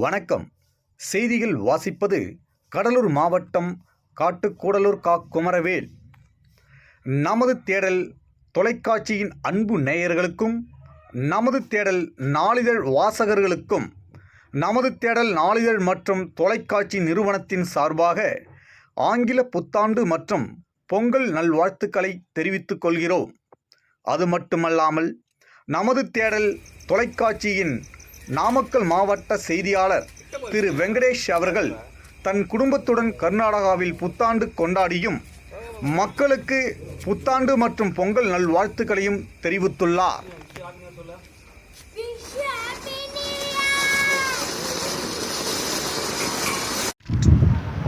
வணக்கம். செய்திகள் வாசிப்பது கடலூர் மாவட்டம் காட்டுக்கூடலூர் கா. குமரவேல். நமது தேடல் தொலைக்காட்சியின் அன்பு நேயர்களுக்கும் நமது தேடல் நாளிதழ் வாசகர்களுக்கும் நமது தேடல் நாளிதழ் மற்றும் தொலைக்காட்சி நிறுவனத்தின் சார்பாக ஆங்கில புத்தாண்டு மற்றும் பொங்கல் நல்வாழ்த்துக்களை தெரிவித்துக் கொள்கிறோம். அது மட்டுமல்லாமல் நமது தேடல் தொலைக்காட்சியின் நாமக்கல் மாவட்ட செய்தியாளர் திரு வெங்கடேஷ் அவர்கள் தன் குடும்பத்துடன் கர்நாடகாவில் புத்தாண்டு கொண்டாடியும் மக்களுக்கு புத்தாண்டு மற்றும் பொங்கல் நல்வாழ்த்துக்களையும் தெரிவித்துள்ளார்.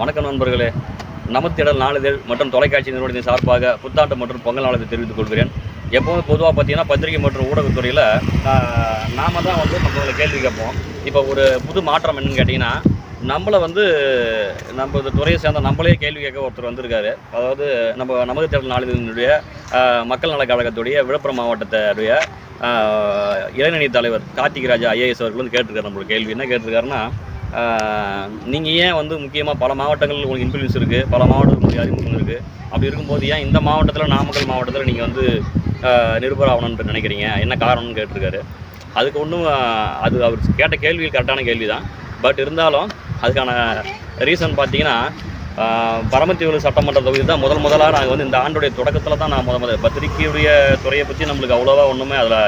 வணக்கம் நண்பர்களே. நமத்திடல் நாளிதழ் மற்றும் தொலைக்காட்சி நிறுவனத்தின் சார்பாக புத்தாண்டு மற்றும் பொங்கல் நாளத்தை தெரிவித்துக் கொள்கிறேன். எப்போதும் பொதுவாக பார்த்தீங்கன்னா பத்திரிகை மற்றும் ஊடகத்துறையில் நாம தான் வந்து நம்மளை கேள்வி கேட்போம். இப்போ ஒரு புது மாற்றம் என்னன்னு கேட்டிங்கன்னா நம்மளை வந்து நம்ம இந்த துறையை சேர்ந்த நம்மளே கேள்வி கேட்க ஒருத்தர் வந்திருக்காரு. அதாவது நம்ம நமது தேர்தல் நாளிதழினுடைய மக்கள் நல கழகத்துடைய விழுப்புரம் மாவட்டத்துடைய ஆஹ், தலைவர் கார்த்திக் ராஜா ஐஏஎஸ் அவர்கள் வந்து கேட்டிருக்காரு நம்மளோட கேள்வி. என்ன கேட்டிருக்காருன்னா நீங்கள் ஏன் வந்து முக்கியமாக பல மாவட்டங்களில் உங்களுக்கு இன்ஃப்ளூயன்ஸ் இருக்குது பல மாவட்டத்தில் உங்களுக்கு அறிமுகம் இருக்குது அப்படி இருக்கும்போது ஏன் இந்த மாவட்டத்தில் நாமக்கல் மாவட்டத்தில் நீங்கள் வந்து நிருபர் ஆகணும்னு நினைக்கிறீங்க? என்ன காரணம்னு கேட்டிருக்காரு. அதுக்கு ஒன்றும் அது அவர் கேட்ட கேள்வி கரெக்டான கேள்வி தான் பட் இருந்தாலும் அதுக்கான ரீசன் பார்த்தீங்கன்னா ஆஹ், பரமத்தியூர் சட்டமன்ற தொகுதி தான் முதல் முதலாக நாங்கள் வந்து இந்த ஆண்டுடைய தொடக்கத்தில் தான் நான் முத முதல் பத்திரிகையுடைய துறையை பற்றி நம்மளுக்கு அவ்வளோவா ஒன்றுமே அதில்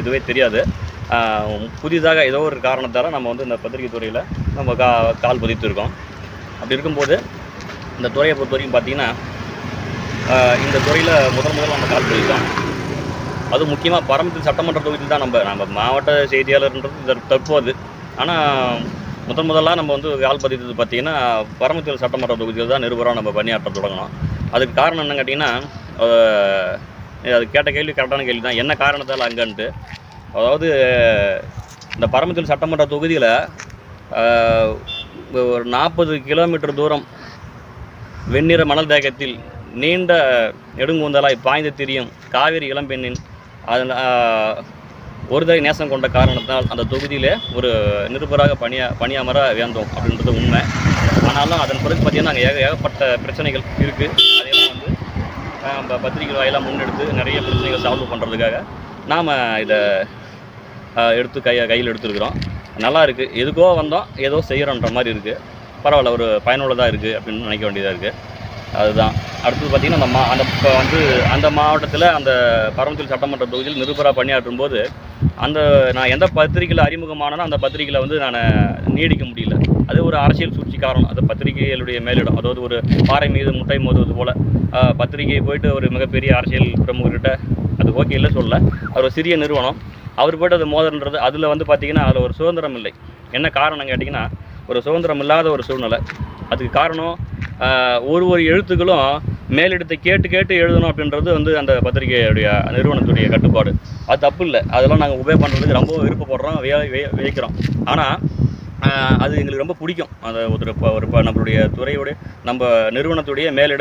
இதுவே தெரியாது. புதிதாக ஏதோ ஒரு காரணத்தால் நம்ம வந்து இந்த பத்திரிகை துறையில் நம்ம கா கால் பதித்திருக்கோம் அப்படி இருக்கும்போது இந்த துறையை பொறுத்த வரைக்கும் பார்த்தீங்கன்னா இந்த துறையில் முதல் முதல்ல நம்ம கால் பதித்தோம். அது முக்கியமாக பரமத்தில் சட்டமன்ற தொகுதியில் தான் நம்ம நம்ம மாவட்ட செய்தியாளர்ன்றது தற்போது. ஆனால் முதன் முதலாக நம்ம வந்து கால் பதித்தது பார்த்தீங்கன்னா பரமத்தில் சட்டமன்ற தொகுதியில் தான் நிருபராக நம்ம பணியாற்ற தொடங்கணும். அதுக்கு காரணம் என்னன்னு கேட்டிங்கன்னா அது கேட்ட கேள்வி கரெக்டான கேள்வி தான். என்ன காரணத்தால் அங்கன்ட்டு? அதாவது இந்த பரமத்தில் சட்டமன்ற தொகுதியில் ஒரு நாற்பது கிலோமீட்டர் தூரம் வெண்ணிற மணல் தேகத்தில் நீண்ட நெடுங்கூந்தலாய் பாய்ந்து திரியும் காவிரி இளம்பெண்ணின் அதில் ஒருதலை நேசம் கொண்ட காரணத்தினால் அந்த தொகுதியிலே ஒரு நிருபராக பணியா பணியாமர வேந்தோம் அப்படின்றது உண்மை. ஆனாலும் அதன் பிறகு பார்த்திங்கன்னா அங்கே ஏக ஏகப்பட்ட பிரச்சனைகள் இருக்குது அதையெல்லாம் வந்து நம்ம பத்திரிகை வாயெல்லாம் முன்னெடுத்து நிறைய பிரச்சனைகள் சால்வ் பண்ணுறதுக்காக நாம் இதை எடுத்து கையை கையில் எடுத்துருக்குறோம். நல்லா இருக்குது எதுக்கோ வந்தோம். ஏதோ செய்கிறோன்ற மாதிரி இருக்குது பரவாயில்ல ஒரு பயனுள்ளதாக இருக்குது அப்படின்னு நினைக்க வேண்டியதாக இருக்குது அதுதான். அடுத்தது பார்த்திங்கன்னா அந்த மா அந்த இப்போ வந்து அந்த மாவட்டத்தில் அந்த பரமத்தில் சட்டமன்ற தொகுதியில் நிருபராக பணியாற்றும் போது அந்த நான் எந்த பத்திரிகையில் அறிமுகமானனோ அந்த பத்திரிகையில் வந்து நான் நீடிக்க முடியல. அது ஒரு அரசியல் சூழ்ச்சி காரணம். அது பத்திரிகைகளுடைய மேலிடம். அதாவது ஒரு பாறை மீது முட்டை மோதுவது போல் பத்திரிகை போயிட்டு ஒரு மிகப்பெரிய அரசியல் பிரமுகர்கிட்ட அது ஓகே இல்லை சொல்ல அவர் ஒரு சிறிய நிறுவனம். அவர் போய்ட்டு அது மோதல்ன்றது அதில் வந்து பார்த்திங்கன்னா அதில் ஒரு சுதந்திரம் இல்லை. என்ன காரணம் கேட்டிங்கன்னா ஒரு சுதந்திரம் இல்லாத ஒரு சூழ்நிலை. அதுக்கு காரணம் ஒரு ஒரு எழுத்துக்களும் மேலிடத்தை கேட்டு கேட்டு எழுதணும் அப்படின்றது வந்து அந்த பத்திரிகையுடைய நிறுவனத்துடைய கட்டுப்பாடு. அது தப்பு இல்லை. அதெல்லாம் நாங்கள் உபயோக பண்ணுறதுக்கு ரொம்ப விருப்பப்படுறோம் வியக்கிறோம். ஆனால் அது எங்களுக்கு ரொம்ப பிடிக்கும். அந்த ஒரு ஒரு ப- நம்மளுடைய துறையுடைய நம்ம நிறுவனத்துடைய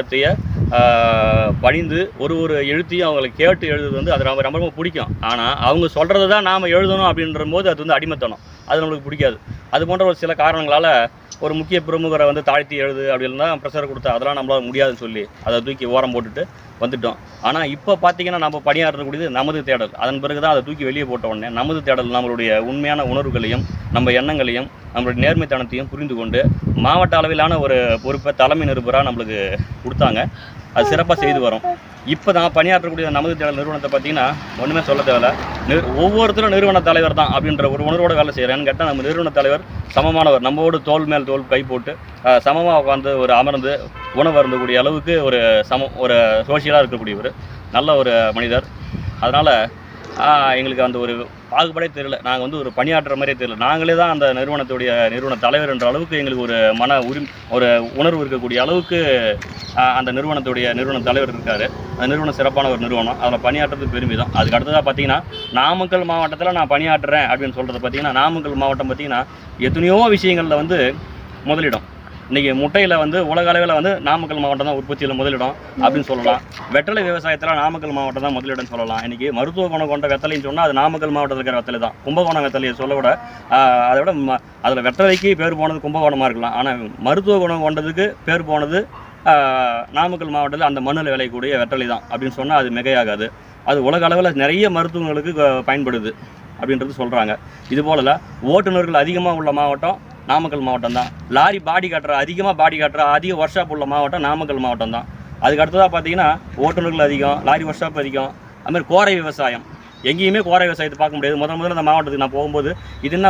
மேலிடத்தைய பணிந்து ஒரு ஒரு எழுத்தையும் அவங்களை கேட்டு எழுதுறது வந்து அது ரொம்ப ரொம்ப ரொம்ப பிடிக்கும். ஆனால் அவங்க சொல்கிறது தான் நாம் எழுதணும் அப்படின்ற போது அது வந்து அடிமைத்தனம். அது நம்மளுக்கு பிடிக்காது. அது போன்ற ஒரு சில காரணங்களால் ஒரு முக்கிய பிரமுகரை வந்து தாழ்த்தி எழுது அப்படின்னு தான் ப்ரெஷர் கொடுத்தா அதெல்லாம் நம்மளால் முடியாதுன்னு சொல்லி அதை தூக்கி ஓரம் போட்டுட்டு வந்துட்டோம். ஆனால் இப்போ பார்த்தீங்கன்னா நம்ம பணியாற்றக்கூடியது நமது தேடல். அதன் பிறகு தான் அதை தூக்கி வெளியே போட்ட உடனே நமது தேடல் நம்மளுடைய உண்மையான உணர்வுகளையும் நம்ம எண்ணங்களையும் நம்மளுடைய நேர்மைத்தனத்தையும் புரிந்து கொண்டு மாவட்ட அளவிலான ஒரு பொறுப்பை தலைமை நிருபராக நம்மளுக்கு கொடுத்தாங்க. அது சிறப்பாக செய்து வரோம். இப்போ நான் பணியாற்றக்கூடிய நமது தேடல் நிறுவனத்தை பார்த்தீங்கன்னா ஒன்றுமே சொல்ல தேவையில்ல. நிறு ஒவ்வொருத்தரும் நிறுவன தலைவர் தான் அப்படின்ற ஒரு உணர்வோட வேலை செய்கிறேன்னு கேட்டால் நம்ம நிறுவன தலைவர் சமமானவர். நம்மோடு தோல் மேல் தோல் கை போட்டு சமமாக உட்காந்து ஒரு அமர்ந்து உணவு அருந்தக்கூடிய அளவுக்கு ஒரு சம ஒரு சோஷியலாக இருக்கக்கூடியவர். நல்ல ஒரு மனிதர். அதனால் எங்களுக்கு அந்த ஒரு பாகுபாடே தெரியல. நாங்கள் வந்து ஒரு பணியாற்றுற மாதிரியே தெரியல. நாங்களே தான் அந்த நிறுவனத்துடைய நிறுவன தலைவர் என்ற அளவுக்கு எங்களுக்கு ஒரு மன உரிமை ஒரு உணர்வு இருக்கக்கூடிய அளவுக்கு அந்த நிறுவனத்துடைய நிறுவன தலைவர் இருக்கார். அந்த நிறுவனம் சிறப்பான ஒரு நிறுவனம். அதில் பணியாற்றுறது தான். அதுக்கு அடுத்ததாக பார்த்தீங்கன்னா நாமக்கல் மாவட்டத்தில் நான் பணியாற்றுறேன் அப்படின்னு சொல்கிறது பார்த்தீங்கன்னா நாமக்கல் மாவட்டம் பார்த்தீங்கன்னா எத்தனையோ விஷயங்களில் வந்து முதலிடம். இன்னைக்கு முட்டையில் வந்து உலக அளவில் வந்து நாமக்கல் மாவட்டம் தான் உற்பத்தியில் முதலிடம் அப்படின்னு சொல்லலாம். வெத்தலை விவசாயத்தில் நாமக்கல் மாவட்டம் தான் முதலிடம் சொல்லலாம். இன்னைக்கு மருத்துவ குணம் கொண்ட வெத்தலைன்னு சொன்னால் அது நாமக்கல் மாவட்டத்தில் இருக்கிற வெத்தலை தான். கும்பகோணம் வெத்தலையை சொல்ல விட அதை விட ம- அதில் வெத்தலைக்கு பேர் போனது கும்பகோணமாக இருக்கலாம். ஆனால் மருத்துவ குணம் கொண்டதுக்கு பேர் போனது நாமக்கல் மாவட்டத்தில் அந்த மண்ணில் விளையக்கூடிய வெத்தலை தான் அப்படின்னு சொன்னால் அது மிகையாகாது. அது உலக அளவில் நிறைய மருத்துவங்களுக்கு பயன்படுது அப்படின்றது சொல்கிறாங்க இது போல ஓட்டுநர்கள் அதிகமாக உள்ள மாவட்டம் நாமக்கல் மாவட்டம் தான். லாரி பாடி காட்டுற அதிகமாக பாடி காட்டுற அதிக ஒர்க் ஷாப் உள்ள மாவட்டம் நாமக்கல் மாவட்டம் தான். அதுக்கு அடுத்ததாக பார்த்தீங்கன்னா ஓட்டுநர்கள் அதிகம் லாரி ஒர்க் ஷாப் அதிகம் அதுமாதிரி கோரை விவசாயம். எங்கேயுமே கோரை விவசாயத்தை பார்க்க முடியாது. முதல் முதல்ல அந்த மாவட்டத்துக்கு நான் போகும்போது இது என்ன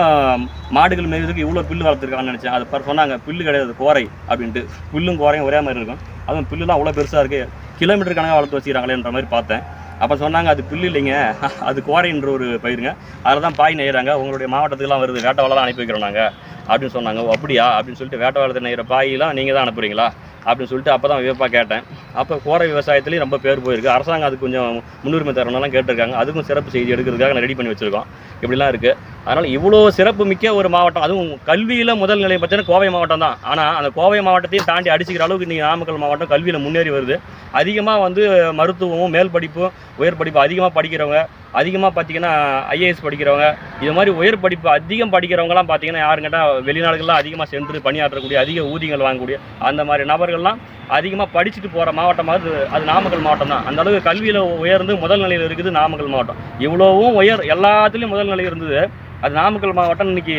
மாடுகள் மேய்றதுக்கு இவ்வளோ புல்லு வளர்த்துருக்காங்கன்னு நினச்சேன். அது பாரு சொன்னாங்க புல்லு கிடையாது கோரை அப்படின்ட்டு. புல்லும் கோரையும் ஒரே மாதிரி இருக்கும். அதுவும் பில்லுலாம் அவ்வளோ பெருசாக இருக்குது கிலோமீட்டர் கணக்காக வளர்த்து வச்சுக்கிறாங்களேன்ற மாதிரி பார்த்தேன். அப்போ சொன்னாங்க அது புல்லு இல்லைங்க. அது கோரைன்ற ஒரு பயிருங்க. அதில் தான் பாய் நெய்கிறாங்க உங்களுடைய மாவட்டத்துக்குலாம் வருது. வேட்டவாளெலாம் அனுப்பி வைக்கிறோம் நாங்கள் அப்படின்னு சொன்னாங்க. ஓ அப்படியா? அப்படின்னு சொல்லிட்டு வேட்டவாளத்தை நெய்கிற பாயெலாம் நீங்கள் தான் அனுப்புறீங்களா? அப்படின்னு சொல்லிட்டு அப்போ தான் வியப்பாக கேட்டேன். அப்போ கோரை விவசாயத்துலேயும் ரொம்ப பேர் போயிருக்கு. அரசாங்கம் அதுக்கு கொஞ்சம் முன்னுரிமை தரணும்லாம் கேட்டிருக்காங்க. அதுக்கும் சிறப்பு செய்தி எடுக்கிறதுக்காக நான் ரெடி பண்ணி வச்சுருக்கோம். இப்படிலாம் இருக்குது அதனால் இவ்வளோ சிறப்பு மிக்க ஒரு மாவட்டம். அதுவும் கல்வியில் முதல் நிலையம் பார்த்தீங்கன்னா கோவை மாவட்டம் தான். ஆனால் அந்த கோவை மாவட்டத்தையும் தாண்டி அடிச்சுக்கிற அளவுக்கு இன்றைக்கி நாமக்கல் மாவட்டம் கல்வியில் முன்னேறி வருது. அதிகமாக வந்து மருத்துவமும் மேல் படிப்பும் உயர் படிப்பு அதிகமாக படிக்கிறவங்க அதிகமாக பார்த்தீங்கன்னா ஐஏஎஸ் படிக்கிறவங்க இது மாதிரி உயர் படிப்பு அதிகம் படிக்கிறவங்கலாம் பார்த்தீங்கன்னா யாரும் கேட்டால் வெளிநாடுகள்லாம் அதிகமாக சென்று பணியாற்றக்கூடிய அதிக ஊதியங்கள் வாங்கக்கூடிய அந்த மாதிரி நபர்கள்லாம் அதிகமாக படிச்சுட்டு போகிற மாவட்டமாக அது அது நாமக்கல் மாவட்டம் தான். அந்த அளவுக்கு கல்வியில் உயர்ந்து முதல் நிலையில் இருக்குது நாமக்கல் மாவட்டம். இவ்வளோவும் உயர் எல்லாத்துலேயும் முதல் நிலையில் இருந்தது. அது நாமக்கல் மாவட்டம் இன்னைக்கு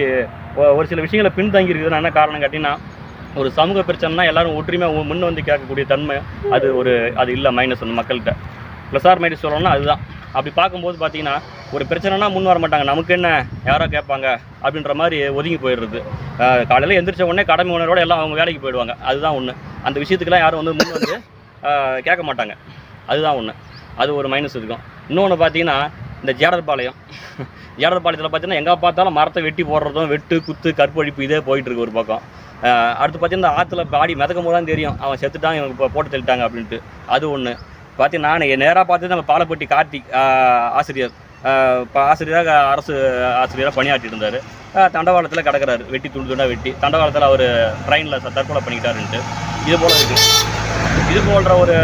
ஒரு சில விஷயங்களை பின்தங்கி இருக்குதுன்னு என்ன காரணம் கேட்டிங்கன்னா ஒரு சமூக பிரச்சனைனா எல்லாரும் ஒற்றுமையாக முன் வந்து கேட்கக்கூடிய தன்மை அது ஒரு அது இல்லை மைனஸ் வந்து மக்கள்கிட்ட. ப்ளஸ் ஆர் மைனஸ் சொல்லணும்னா அதுதான். அப்படி பார்க்கும்போது பார்த்தீங்கன்னா ஒரு பிரச்சனைனா முன் வர மாட்டாங்க. நமக்கு என்ன? யாரோ கேட்பாங்க. அப்படின்ற மாதிரி ஒதுங்கி போயிடுறது. காலையில் எந்திரிச்ச உடனே கடமை உணர்வோட எல்லாம் அவங்க வேலைக்கு போயிடுவாங்க. அதுதான் ஒன்று அந்த விஷயத்துக்கெல்லாம் யாரும் வந்து முன் வந்து கேட்க மாட்டாங்க. அதுதான் ஒன்று அது ஒரு மைனஸ் இருக்கும். இன்னொன்று பார்த்தீங்கன்னா இந்த ஜேடர்பாளையம். ஜேடர்பாளையத்தில் பார்த்தீங்கன்னா எங்கே பார்த்தாலும் மரத்தை வெட்டி போடுறதும் வெட்டு குத்து கற்பழிப்பு இதே போயிட்டுருக்கு ஒரு பக்கம். அடுத்து பார்த்தீங்கன்னா ஆற்றுல பாடி மிதக்கும் போது தான் தெரியும். அவன் செத்துட்டான் இவங்க இப்போ போட்டு தள்ளிட்டாங்க அப்படின்ட்டு. அது ஒன்று பார்த்தீங்கன்னா நான் நேராக பார்த்து நம்ம பாலப்பட்டி கார்த்திக் ஆசிரியர். இப்போ ஆசிரியராக அரசு ஆசிரியராக பணியாற்றிட்டு இருந்தார். தண்டவாளத்தில் கிடக்கிறாரு. வெட்டி துண்டு துண்டாக வெட்டி. தண்டவாளத்தில் அவர் ட்ரெயினில் தற்கொலை பண்ணிக்கிட்டாருன்ட்டு. இது போல் இருக்குது இது போன்ற ஒரு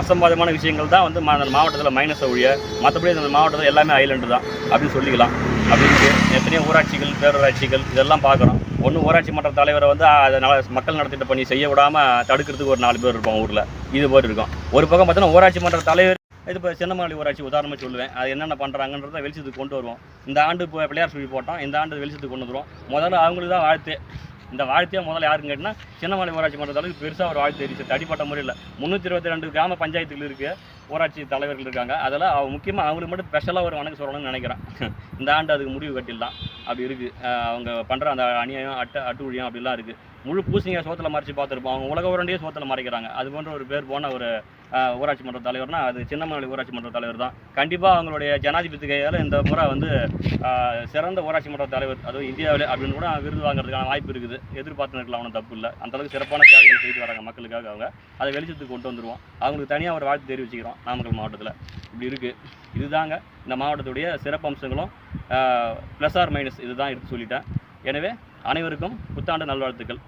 அசம்பாதமான விஷயங்கள் தான் வந்து மா- அந்த மாவட்டத்தில் மைனஸ் ஒழிய மற்றபடி அந்த மாவட்டத்தில் எல்லாமே ஐலண்டு தான் அப்படின்னு சொல்லிக்கலாம். அப்படின்ட்டு எத்தனையோ ஊராட்சிகள் பேரூராட்சிகள் இதெல்லாம் பார்க்குறோம். ஒன்று ஊராட்சி மன்ற தலைவரை வந்து அதனால் மக்கள் நடத்திட்ட பணி செய்ய விடாமல் தடுக்கிறதுக்கு ஒரு நாலு பேர் இருப்போம் ஊரில். இது போல் இருக்கும். ஒரு பக்கம் பார்த்தீங்கன்னா ஊராட்சி மன்ற தலைவர் இது இப்போ சின்னமாளி ஊராட்சி உதாரணமாக சொல்லுவேன். அது என்னென்ன பண்ணுறாங்கன்றத வெளிச்சத்துக்கு கொண்டு வருவோம். இந்த ஆண்டு இப்போ பிள்ளையார் சொல்லி போட்டோம். இந்த ஆண்டு வெளிச்சத்துக்கு கொண்டு வந்துருவோம். முதல்ல அவங்களுக்கு தான் வாழ்த்து. இந்த வாழ்த்தையே முதல்ல யாருன்னு கேட்டினா சின்னமலை ஊராட்சி மன்ற அளவுக்கு பெருசாக ஒரு வாழ்த்து தெரிவிச்சு தடிப்பட்ட முறையில். முந்நூற்றி இருபத்தி ரெண்டு கிராம பஞ்சாயத்துகள் இருக்குது ஊராட்சி தலைவர்கள் இருக்காங்க. அதெல்லாம் அவங்க முக்கியமாக அவங்களுக்கு மட்டும் ஸ்பெஷலாக ஒரு வணக்கம் சொல்லணும்னு நினைக்கிறேன். இந்த ஆண்டு அதுக்கு முடிவு கட்டிடலாம். அப்படி இருக்குது அவங்க பண்ணுற அந்த அநியாயம் அட்டு அட்டுழியம் அப்படிலாம் இருக்குது முழு பூசிங்க சோத்தில் மறைச்சு பார்த்துருப்போம். அவங்க உலக உரண்டையே சோத்தில் மறைக்கிறாங்க. அது போன்ற ஒரு பேர் போன ஒரு ஊராட்சி மன்ற தலைவர்னா அது சின்னமலை ஊராட்சி மன்ற தலைவர் தான். கண்டிப்பாக அவங்களுடைய ஜனாதிபதி கையால் இந்த முறை வந்து சிறந்த ஊராட்சி மன்ற தலைவர் அதுவும் இந்தியாவில் அப்படின்னு கூட விருது வாங்குறதுக்கான வாய்ப்பு இருக்குது. எதிர்பார்த்து இருக்கலாம் ஒன்றும் தப்பு இல்லை. அந்தளவுக்கு சிறப்பான சேவைகள் செய்து வராங்க மக்களுக்காக அவங்க. அதை வெளிச்சத்துக்கு கொண்டு வந்துடுவோம் அவங்களுக்கு தனியாக ஒரு வாழ்த்து தெரிவிச்சுக்கிறோம். நாமக்கல் மாவட்டத்தில். இப்படி இருக்குது இதுதாங்க இந்த மாவட்டத்துடைய சிறப்பம்சங்களும் ப்ளஸ் ஆர் மைனஸ் இதுதான் எடுத்து சொல்லிட்டேன். எனவே அனைவருக்கும் புத்தாண்டு நல்வாழ்த்துக்கள்.